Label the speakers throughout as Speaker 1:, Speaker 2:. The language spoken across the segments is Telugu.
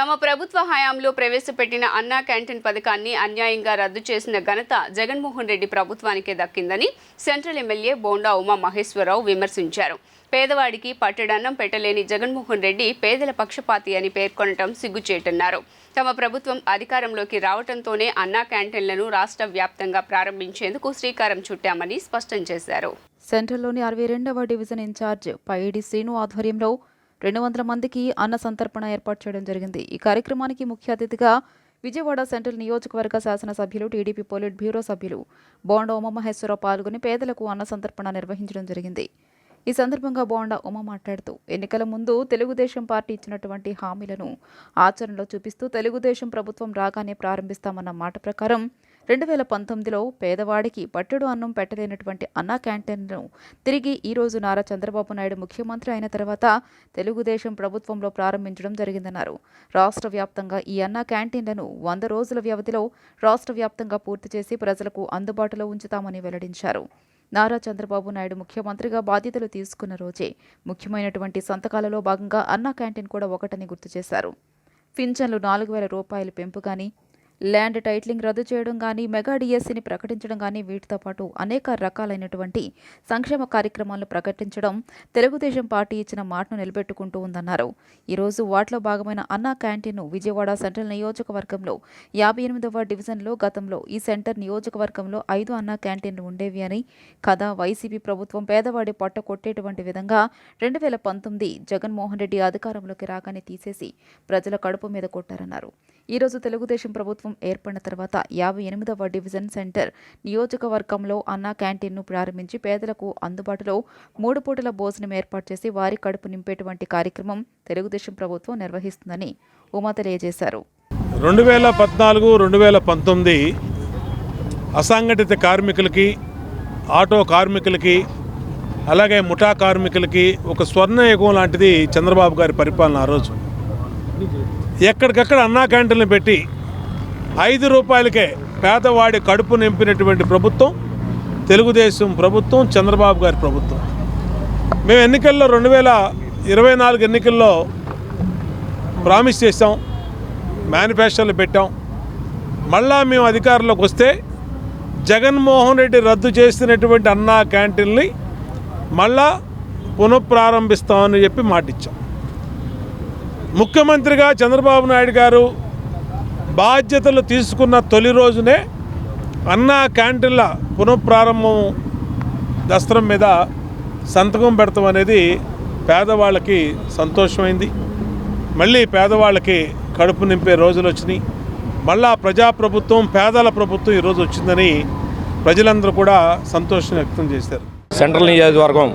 Speaker 1: తమ ప్రభుత్వ హయాంలో ప్రవేశపెట్టిన అన్నా క్యాంటీన్ పథకాన్ని అన్యాయంగా రద్దు చేసిన ఘనత జగన్మోహన్ రెడ్డి ప్రభుత్వానికే దక్కిందని సెంట్రల్ ఎమ్మెల్యే బోండా ఉమా మహేశ్వరరావు విమర్శించారు. పేదవాడికి పట్టెడన్నం పెట్టలేని జగన్మోహన్ రెడ్డి పేదల పక్షపాతి అని పేర్కొనటం సిగ్గుచేటన్నారు. తమ ప్రభుత్వం అధికారంలోకి రావడంతోనే అన్నా క్యాంటీన్లను రాష్ట్ర వ్యాప్తంగా ప్రారంభించేందుకు శ్రీకారం చుట్టామని స్పష్టం చేశారు.
Speaker 2: సెంట్రల్లోని అరవై రెండవ డివిజన్ ఇన్ఛార్జ్ పైడి శ్రీను ఆధ్వర్యంలో రెండు వందల మందికి అన్న సంతర్పణ ఏర్పాటు చేయడం జరిగింది. ఈ కార్యక్రమానికి ముఖ్య అతిథిగా విజయవాడ సెంట్రల్ నియోజకవర్గ శాసనసభ్యులు టీడీపీ పోలిట్ బ్యూరో సభ్యులు బోండా ఉమామహేశ్వరరావు పాల్గొని పేదలకు అన్న సంతర్పణ నిర్వహించడం జరిగింది. ఈ సందర్భంగా బోండా ఉమ మాట్లాడుతూ ఎన్నికల ముందు తెలుగుదేశం పార్టీ ఇచ్చినటువంటి హామీలను ఆచరణలో చూపిస్తూ తెలుగుదేశం ప్రభుత్వం రాగానే ప్రారంభిస్తామన్న మాట ప్రకారం రెండు వేల పంతొమ్మిదిలో పేదవాడికి పట్టెడు అన్నం పెట్టలేనటువంటి అన్నా క్యాంటీన్ను తిరిగి ఈరోజు నారా చంద్రబాబు నాయుడు ముఖ్యమంత్రి అయిన తర్వాత తెలుగుదేశం ప్రభుత్వంలో ప్రారంభించడం జరిగిందన్నారు. రాష్ట్ర వ్యాప్తంగా ఈ అన్నా క్యాంటీన్లను వంద రోజుల వ్యవధిలో రాష్ట్ర వ్యాప్తంగా పూర్తి చేసి ప్రజలకు అందుబాటులో ఉంచుతామని వెల్లడించారు. నారా చంద్రబాబు నాయుడు ముఖ్యమంత్రిగా బాధ్యతలు తీసుకున్న రోజే ముఖ్యమైనటువంటి సంతకాలలో భాగంగా అన్నా క్యాంటీన్ కూడా ఒకటని గుర్తు చేశారు. పింఛన్లు నాలుగు వేల రూపాయలు పెంపు కానీ ల్యాండ్ టైట్లింగ్ రద్దు చేయడం కానీ మెగా డిఎస్సిని ప్రకటించడం కానీ వీటితో పాటు అనేక రకాలైనటువంటి సంక్షేమ కార్యక్రమాలను ప్రకటించడం తెలుగుదేశం పార్టీ ఇచ్చిన మాటను నిలబెట్టుకుంటూ ఉందన్నారు. ఈరోజు వాటిలో భాగమైన అన్నా క్యాంటీన్ను విజయవాడ సెంట్రల్ నియోజకవర్గంలో యాభై ఎనిమిదవ డివిజన్లో గతంలో ఈ సెంటర్ నియోజకవర్గంలో ఐదు అన్నా క్యాంటీన్లు ఉండేవి అని కథ వైసీపీ ప్రభుత్వం పేదవాడి పొట్ట కొట్టేటువంటి విధంగా రెండు వేల పంతొమ్మిది జగన్మోహన్ రెడ్డి అధికారంలోకి రాగానే తీసేసి ప్రజల కడుపు మీద కొట్టారన్నారు. ఈరోజు తెలుగుదేశం ప్రభుత్వం ఏర్పడిన తర్వాత యాభై ఎనిమిదవ డివిజన్ సెంటర్ నియోజకవర్గంలో అన్నా క్యాంటీన్ను ప్రారంభించి పేదలకు అందుబాటులో మూడు పూటల భోజనం ఏర్పాటు చేసి వారి కడుపు నింపేటువంటి కార్యక్రమం తెలుగుదేశం ప్రభుత్వం నిర్వహిస్తుందని ఉమా తెలియజేశారు.
Speaker 3: రెండు వేల పద్నాలుగు రెండు వేల పంతొమ్మిది అసంఘటిత కార్మికులకి ఆటో కార్మికులకి అలాగే ముఠా కార్మికులకి ఒక స్వర్ణ యుగం లాంటిది చంద్రబాబు గారి పరిపాలన ఆ రోజు. ఎక్కడికక్కడ అన్నా క్యాంటీన్లు పెట్టి ఐదు రూపాయలకే పేదవాడి కడుపు నింపినటువంటి ప్రభుత్వం తెలుగుదేశం ప్రభుత్వం చంద్రబాబు గారి ప్రభుత్వం. మేము ఎన్నికల్లో రెండు వేల ఇరవై నాలుగు ఎన్నికల్లో ప్రామిస్ చేసాం మేనిఫెస్టోలు పెట్టాం. మళ్ళా మేము అధికారంలోకి వస్తే జగన్మోహన్ రెడ్డి రద్దు చేసినటువంటి అన్నా క్యాంటీన్ని మళ్ళా పునఃప్రారంభిస్తామని చెప్పి మాటిచ్చాం. ముఖ్యమంత్రిగా చంద్రబాబు నాయుడు గారు బాధ్యతలు తీసుకున్న తొలి రోజునే అన్నా క్యాంటీన్ల పునఃప్రారంభం దస్త్రం మీద సంతకం పెడతాం అనేది పేదవాళ్ళకి సంతోషమైంది. మళ్ళీ పేదవాళ్ళకి కడుపు నింపే రోజులు వచ్చినాయి. మళ్ళా ప్రజాప్రభుత్వం పేదల ప్రభుత్వం ఈరోజు వచ్చిందని ప్రజలందరూ కూడా సంతోషం వ్యక్తం చేశారు.
Speaker 4: సెంట్రల్ నియోజకవర్గం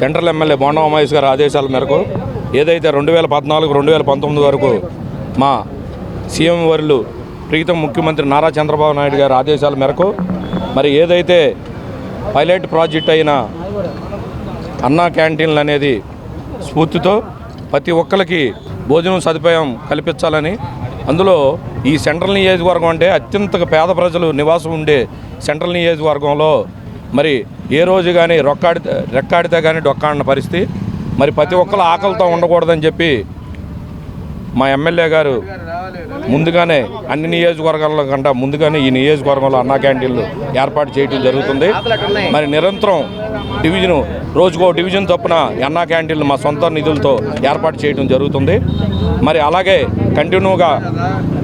Speaker 4: సెంట్రల్ ఎమ్మెల్యే బోండా ఉమేష్ గారి ఆదేశాల మేరకు ఏదైతే రెండు వేల పద్నాలుగు రెండు వేల పంతొమ్మిది వరకు మా సీఎం వర్లు ప్రీతం ముఖ్యమంత్రి నారా చంద్రబాబు నాయుడు గారి ఆదేశాల మేరకు మరి ఏదైతే పైలట్ ప్రాజెక్ట్ అయిన అన్నా క్యాంటీన్లు అనేది స్ఫూర్తితో ప్రతి ఒక్కరికి భోజనం సదుపాయం కల్పించాలని అందులో ఈ సెంట్రల్ నియోజకవర్గం అంటే అత్యంత పేద ప్రజలు నివాసం ఉండే సెంట్రల్ నియోజకవర్గంలో మరి ఏ రోజు కానీ రొక్కాడితే రెక్కాడితే కానీ డొక్కాడిన పరిస్థితి. మరి ప్రతి ఒక్కరు ఆకలితో ఉండకూడదని చెప్పి మా ఎమ్మెల్యే గారు ముందుగానే అన్ని నియోజకవర్గాల కంటే ముందుగానే ఈ నియోజకవర్గంలో అన్నా క్యాంటీన్లు ఏర్పాటు చేయడం జరుగుతుంది. మరి నిరంతరం డివిజన్ రోజుకో డివిజన్ చొప్పున అన్నా క్యాంటీన్లు మా సొంత నిధులతో ఏర్పాటు చేయడం జరుగుతుంది. మరి అలాగే కంటిన్యూగా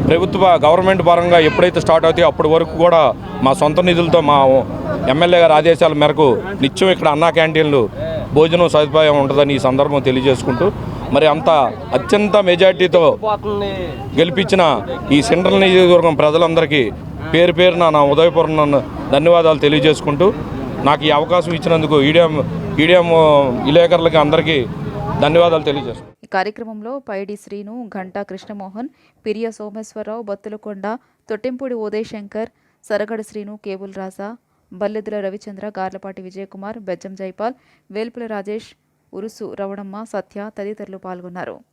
Speaker 4: ప్రభుత్వ గవర్నమెంట్ పరంగా ఎప్పుడైతే స్టార్ట్ అవుతాయో అప్పటి వరకు కూడా మా సొంత నిధులతో మా ఎమ్మెల్యే గారి ఆదేశాల మేరకు నిత్యం ఇక్కడ అన్నా క్యాంటీన్లు భోజనం సదుపాయం ఉంటుందని ఈ సందర్భం తెలియజేసుకుంటూ మరి అంత అత్యంత మెజార్టీతో గెలిపించిన ఈ సెంట్రల్ నియోజకవర్గం ప్రజలందరికీ పేరు పేరున నా ఉదయపూర్ణ ధన్యవాదాలు తెలియజేసుకుంటూ నాకు ఈ అవకాశం ఇచ్చినందుకు ఈడియం ఈడియం విలేకరులకి అందరికీ ధన్యవాదాలు తెలియజేస్తాను
Speaker 2: ఈ కార్యక్రమంలో పైడి శ్రీను ఘంటా కృష్ణమోహన్ పిరియ సోమేశ్వరరావు బత్తులకొండ తొట్టింపూడి ఉదయ్ శంకర్ సరగడ శ్రీను కేబుల్ రాజా బల్లెదుల రవిచంద్ర గార్లపాటి విజయకుమార్ బెజ్జం జైపాల్ వేల్పుల రాజేష్ ఉరుసు రవణమ్మ సత్య తదితరులు పాల్గొన్నారు.